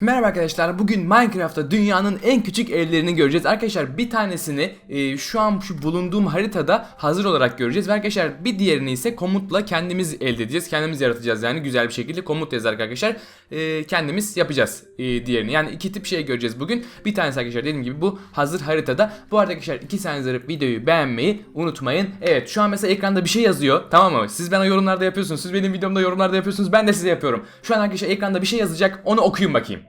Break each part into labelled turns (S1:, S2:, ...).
S1: Merhaba arkadaşlar. Bugün Minecraft'ta dünyanın en küçük evlerini göreceğiz. Arkadaşlar bir tanesini e, şu an şu bulunduğum haritada hazır olarak göreceğiz. Ve arkadaşlar bir diğerini ise komutla kendimiz elde edeceğiz. Kendimiz yaratacağız yani güzel bir şekilde komut yazarak arkadaşlar e, kendimiz yapacağız e, diğerini. Yani iki tip şey göreceğiz bugün. Bir tanesi arkadaşlar dediğim gibi bu hazır haritada. Bu arada arkadaşlar iki saniye zarıp videoyu beğenmeyi unutmayın. Evet şu an mesela ekranda bir şey yazıyor. Tamam mı? Siz bana yorumlarda yapıyorsunuz. Siz benim videomda yorumlarda yapıyorsunuz. Ben de size yapıyorum. Şu an arkadaşlar ekranda bir şey yazacak. Onu okuyun bakayım.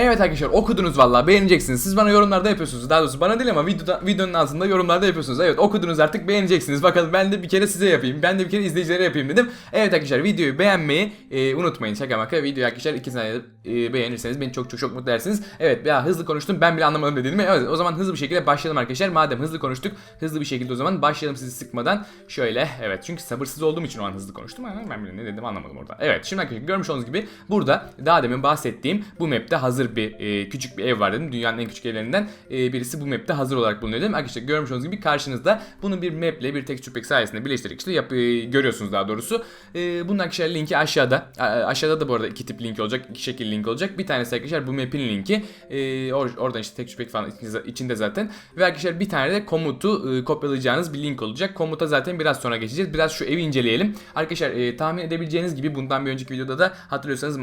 S1: Evet arkadaşlar okudunuz vallahi beğeneceksiniz. Siz bana yorumlarda yapıyorsunuz. Daha doğrusu bana değil ama videoda, videonun altında yorumlarda yapıyorsunuz. Evet okudunuz artık beğeneceksiniz. Bakalım ben de bir kere size yapayım. Ben de bir kere izleyicilere yapayım dedim. Evet arkadaşlar videoyu beğenmeyi e, unutmayın. Şaka maka videoyu arkadaşlar 2 saniyede e, beğenirseniz beni çok çok çok mutlu edersiniz. Evet ya hızlı konuştum ben bile anlamadım dediğimi. Evet o zaman hızlı bir şekilde başlayalım arkadaşlar. Madem hızlı konuştuk hızlı bir şekilde o zaman başlayalım sizi sıkmadan. Şöyle evet çünkü sabırsız olduğum için o an hızlı konuştum. Ben bile ne dedim anlamadım orada. Evet şimdi arkadaşlar görmüş olduğunuz gibi burada daha demin bahsettiğim bu map'te hazır bir e, küçük bir ev var dedim. Dünyanın en küçük evlerinden e, birisi bu map'te hazır olarak bulunuyor dedim. Arkadaşlar görmüş olduğunuz gibi karşınızda bunu bir map'le bir texture pack sayesinde birleştirerek işte yap, e, görüyorsunuz daha doğrusu. E, bunun arkadaşlar linki aşağıda. A- aşağıda da bu arada iki tip link olacak. iki şekil link olacak. Bir tanesi arkadaşlar bu map'in linki. E, or- oradan işte texture pack falan içinde- zaten. Ve arkadaşlar bir tane de komutu e, kopyalayacağınız bir link olacak. Komuta zaten biraz sonra geçeceğiz. Biraz şu evi inceleyelim. Arkadaşlar e, tahmin edebileceğiniz gibi bundan bir önceki videoda da hatırlıyorsanız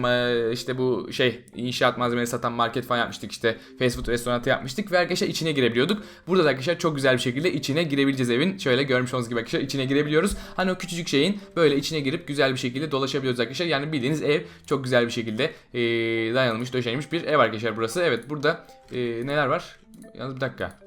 S1: işte bu şey inşaat malzemeleri satan market falan yapmıştık işte fast food restoranı yapmıştık ve arkadaşlar içine girebiliyorduk. Burada da arkadaşlar çok güzel bir şekilde içine girebileceğiz evin. Şöyle görmüş olduğunuz gibi arkadaşlar içine girebiliyoruz. Hani o küçücük şeyin böyle içine girip güzel bir şekilde dolaşabiliyoruz arkadaşlar. Yani bildiğiniz ev çok güzel bir şekilde e, dayanılmış, döşenmiş bir ev arkadaşlar burası. Evet burada e, neler var? Yalnız bir dakika.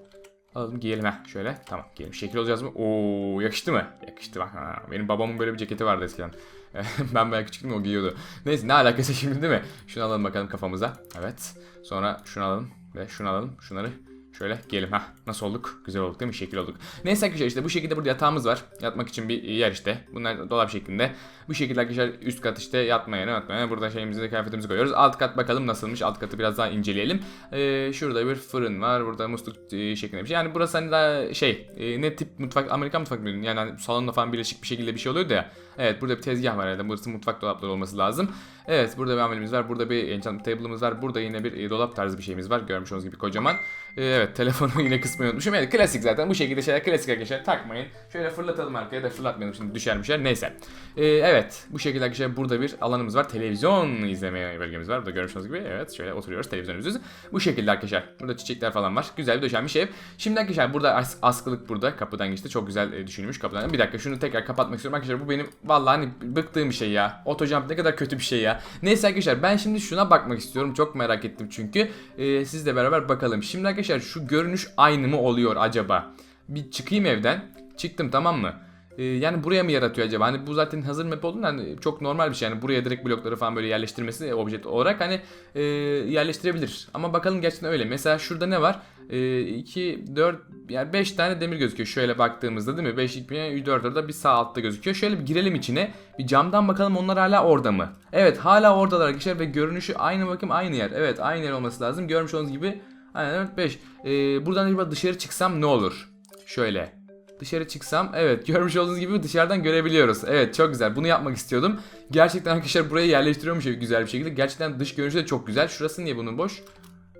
S1: Alalım giyelim ha şöyle. Tamam giyelim. Şekil olacağız mı? Oo yakıştı mı? Yakıştı bak. Benim babamın böyle bir ceketi vardı eskiden. ben bayağı küçüktüm o giyiyordu. Neyse ne alakası şimdi değil mi? Şunu alalım bakalım kafamıza. Evet. Sonra şunu alalım ve şunu alalım. Şunları Şöyle giyelim ha. Nasıl olduk? Güzel olduk değil mi? Şekil olduk. Neyse arkadaşlar işte bu şekilde burada yatağımız var. Yatmak için bir yer işte. Bunlar dolap şeklinde. Bu şekilde arkadaşlar üst kat işte yatma yeri yatma yeri. Burada şeyimizi de kıyafetimizi koyuyoruz. Alt kat bakalım nasılmış. Alt katı biraz daha inceleyelim. Ee, şurada bir fırın var. Burada musluk e, şeklinde bir şey. Yani burası hani daha şey e, ne tip mutfak Amerikan mutfak mı? Yani hani salonla falan birleşik bir şekilde bir şey oluyordu ya. Evet burada bir tezgah var herhalde. Burası mutfak dolapları olması lazım. Evet burada bir amelimiz var. Burada bir enchantment table'ımız var. Burada yine bir e, dolap tarzı bir şeyimiz var. Görmüş olduğunuz gibi kocaman. E, evet telefonu yine kısmayı unutmuşum. Evet klasik zaten. Bu şekilde şeyler klasik arkadaşlar. Takmayın. Şöyle fırlatalım arkaya da fırlatmayalım şimdi düşermişler. Neyse. E, evet bu şekilde arkadaşlar burada bir alanımız var. Televizyon izlemeye bölgemiz var. Burada görmüş olduğunuz gibi. Evet şöyle oturuyoruz televizyon. Bu şekilde arkadaşlar. Burada çiçekler falan var. Güzel bir döşenmiş ev. Şimdi arkadaşlar burada as- askılık burada. Kapıdan geçti. Çok güzel e, düşünülmüş kapıdan. Bir dakika şunu tekrar kapatmak istiyorum arkadaşlar. Bu benim vallahi hani bıktığım bir şey ya. Otojump ne kadar kötü bir şey ya. Neyse arkadaşlar ben şimdi şuna bakmak istiyorum. Çok merak ettim çünkü. Ee, sizle beraber bakalım. Şimdi arkadaşlar şu görünüş aynı mı oluyor acaba? Bir çıkayım evden. Çıktım tamam mı? Ee, yani buraya mı yaratıyor acaba? Hani bu zaten hazır map olduğundan hani çok normal bir şey. Yani buraya direkt blokları falan böyle yerleştirmesi obje olarak hani e, yerleştirebilir. Ama bakalım gerçekten öyle. Mesela şurada ne var? 2, 4 yani 5 tane demir gözüküyor. Şöyle baktığımızda değil mi? 5, 2, 4 orada bir sağ altta gözüküyor. Şöyle bir girelim içine. Bir camdan bakalım onlar hala orada mı? Evet hala oradalar arkadaşlar ve görünüşü aynı bakım aynı yer. Evet aynı yer olması lazım. Görmüş olduğunuz gibi aynen 4, 5. Ee, buradan acaba dışarı çıksam ne olur? Şöyle. Dışarı çıksam evet görmüş olduğunuz gibi dışarıdan görebiliyoruz. Evet çok güzel bunu yapmak istiyordum. Gerçekten arkadaşlar burayı yerleştiriyormuş güzel bir şekilde. Gerçekten dış görünüşü de çok güzel. Şurası niye bunun boş?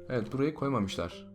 S1: Evet burayı koymamışlar.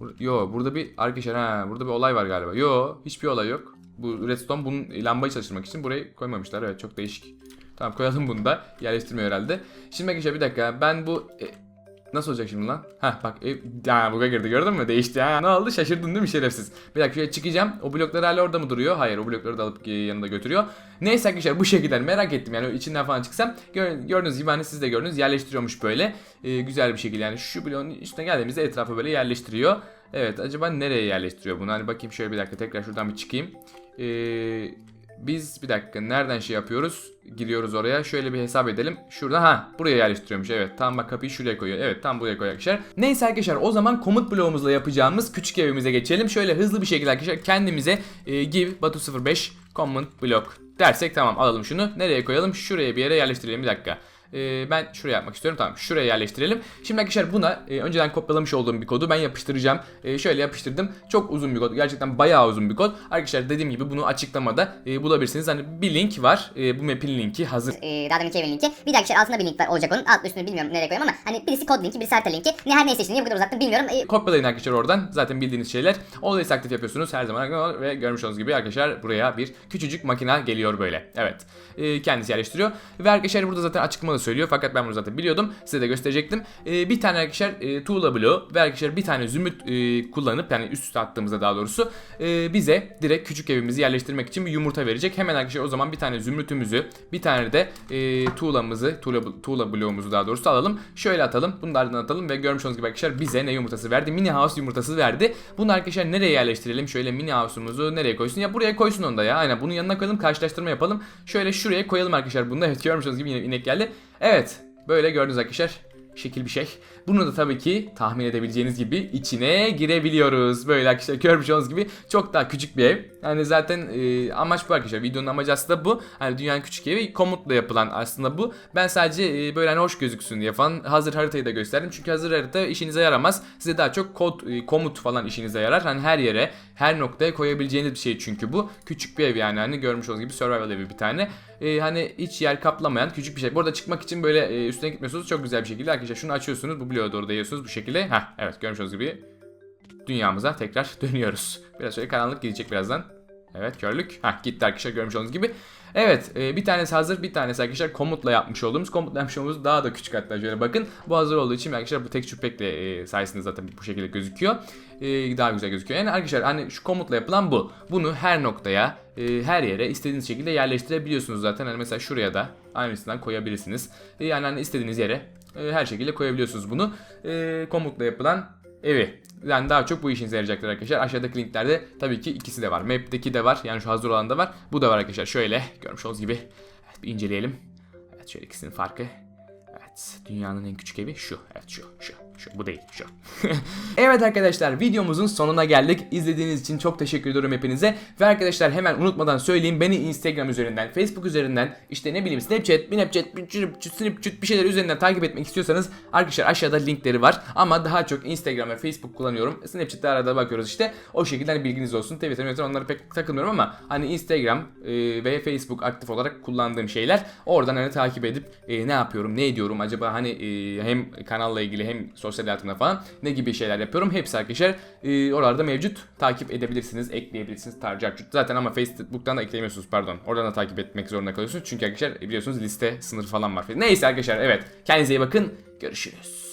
S1: Bur- Yo burada bir arkadaşlar ha burada bir olay var galiba. Yo hiçbir olay yok. Bu redstone bunun lambayı çalıştırmak için burayı koymamışlar. Evet çok değişik. Tamam koyalım bunu da. Yerleştirmiyor herhalde. Şimdi arkadaşlar bir dakika ben bu e, Nasıl olacak şimdi lan? Heh bak ev ha, buga girdi gördün mü? Değişti ha. Ne oldu? Şaşırdın değil mi şerefsiz? Bir dakika şöyle çıkacağım. O bloklar hala orada mı duruyor? Hayır o blokları da alıp e, yanında götürüyor. Neyse arkadaşlar bu şekilde merak ettim yani içinden falan çıksam. Gör, gördüğünüz gibi hani siz de gördünüz yerleştiriyormuş böyle. Ee, güzel bir şekilde yani şu bloğun üstüne geldiğimizde etrafı böyle yerleştiriyor. Evet acaba nereye yerleştiriyor bunu? Hani bakayım şöyle bir dakika tekrar şuradan bir çıkayım. Ee, biz bir dakika nereden şey yapıyoruz? Giriyoruz oraya. Şöyle bir hesap edelim. Şurada ha buraya yerleştiriyormuş. Evet tam bak kapıyı şuraya koyuyor. Evet tam buraya koyuyor arkadaşlar. Neyse arkadaşlar o zaman komut bloğumuzla yapacağımız küçük evimize geçelim. Şöyle hızlı bir şekilde arkadaşlar kendimize e, give batu 05 command block dersek tamam alalım şunu. Nereye koyalım? Şuraya bir yere yerleştirelim bir dakika. E, ben şuraya yapmak istiyorum. Tamam şuraya yerleştirelim. Şimdi arkadaşlar buna e, önceden kopyalamış olduğum bir kodu ben yapıştıracağım. E, şöyle yapıştırdım. Çok uzun bir kod. Gerçekten bayağı uzun bir kod. Arkadaşlar dediğim gibi bunu açıklamada e, bulabilirsiniz. Hani bir link var. E, bu map'in linki hazır.
S2: Ee, daha deminki evin linki. Bir de arkadaşlar altında bir link var olacak onun. Alt üstünü bilmiyorum nereye koyayım ama hani birisi kod linki, birisi harita linki. Ne her neyse işte niye bu kadar uzattım bilmiyorum. Ee,
S1: Kopyalayın arkadaşlar oradan. Zaten bildiğiniz şeyler. Always aktif yapıyorsunuz her zaman ve görmüş olduğunuz gibi arkadaşlar buraya bir küçücük makina geliyor böyle. Evet. Ee, kendisi yerleştiriyor. Ve arkadaşlar burada zaten açıklamada söylüyor. Fakat ben bunu zaten biliyordum. Size de gösterecektim. Ee, bir tane arkadaşlar e, tuğla bloğu ve arkadaşlar bir tane zümrüt e, kullanıp yani üst üste attığımızda daha doğrusu e, bize direkt küçük evimizi yerleştirmek için bir yumurta verecek. Hemen arkadaşlar o zaman bir tane zümrütümüzü bir tane de e, tuğlamızı tuğla, tuğla bloğumuzu daha doğrusu alalım. Şöyle atalım. Bunlardan atalım ve görmüş olduğunuz gibi arkadaşlar bize ne yumurtası verdi? Mini house yumurtası verdi. Bunu arkadaşlar nereye yerleştirelim? Şöyle mini house'umuzu nereye koysun? Ya buraya koysun onu da ya. Aynen bunun yanına koyalım karşılaştırma yapalım. Şöyle şuraya koyalım arkadaşlar bunu da. Evet görmüş olduğunuz gibi yine inek geldi. Evet böyle gördünüz arkadaşlar şekil bir şey. Bunu da tabii ki tahmin edebileceğiniz gibi içine girebiliyoruz. Böyle arkadaşlar görmüş olduğunuz gibi çok daha küçük bir ev. Yani zaten e, amaç bu arkadaşlar. Videonun amacı aslında bu. Hani dünyanın küçük evi komutla yapılan aslında bu. Ben sadece e, böyle hani hoş gözüksün diye falan hazır haritayı da gösterdim. Çünkü hazır harita işinize yaramaz. Size daha çok kod e, komut falan işinize yarar. Hani her yere, her noktaya koyabileceğiniz bir şey çünkü bu. Küçük bir ev yani hani görmüş olduğunuz gibi survival evi bir tane. E, hani hiç yer kaplamayan küçük bir şey. Bu arada çıkmak için böyle e, üstüne gitmiyorsunuz. Çok güzel bir şekilde arkadaşlar şunu açıyorsunuz. Bu bloğa doğru değiyorsunuz bu şekilde. Heh evet görmüş gibi dünyamıza tekrar dönüyoruz. Biraz şöyle karanlık gidecek birazdan. Evet körlük. Heh gitti arkadaşlar görmüş olduğunuz gibi. Evet e, bir tanesi hazır bir tanesi arkadaşlar komutla yapmış olduğumuz komutla yapmış olduğumuz daha da küçük hatta şöyle bakın. Bu hazır olduğu için arkadaşlar bu pack ile e, sayesinde zaten bu şekilde gözüküyor. E, daha güzel gözüküyor. Yani arkadaşlar hani şu komutla yapılan bu. Bunu her noktaya e, her yere istediğiniz şekilde yerleştirebiliyorsunuz zaten. Hani mesela şuraya da aynısından koyabilirsiniz. E, yani hani istediğiniz yere e, her şekilde koyabiliyorsunuz bunu. E, komutla yapılan evi. Yani daha çok bu işinize yarayacaktır arkadaşlar. Aşağıdaki linklerde tabii ki ikisi de var. Map'teki de var. Yani şu hazır olan da var. Bu da var arkadaşlar. Şöyle görmüş olduğunuz gibi. Evet, bir inceleyelim. Evet şöyle ikisinin farkı. Evet dünyanın en küçük evi şu. Evet şu şu. Şu, bu değil şu. evet arkadaşlar videomuzun sonuna geldik. İzlediğiniz için çok teşekkür ediyorum hepinize. Ve arkadaşlar hemen unutmadan söyleyeyim beni Instagram üzerinden, Facebook üzerinden, işte ne bileyim Snapchat, Snapchat, Snapchat bir şeyler üzerinden takip etmek istiyorsanız arkadaşlar aşağıda linkleri var. Ama daha çok Instagram ve Facebook kullanıyorum. Snapchat'te arada bakıyoruz işte. O şekilde hani bilginiz olsun. Twitter, Twitter onlara pek takılmıyorum ama hani Instagram e, ve Facebook aktif olarak kullandığım şeyler. Oradan hani takip edip e, ne yapıyorum, ne ediyorum acaba hani e, hem kanalla ilgili hem sosyal hayatımda falan ne gibi şeyler yapıyorum. Hepsi arkadaşlar e, oralarda mevcut. Takip edebilirsiniz, ekleyebilirsiniz. Tarcar zaten ama Facebook'tan da ekleyemiyorsunuz pardon. Oradan da takip etmek zorunda kalıyorsunuz. Çünkü arkadaşlar biliyorsunuz liste sınır falan var. Neyse arkadaşlar evet. Kendinize iyi bakın. Görüşürüz.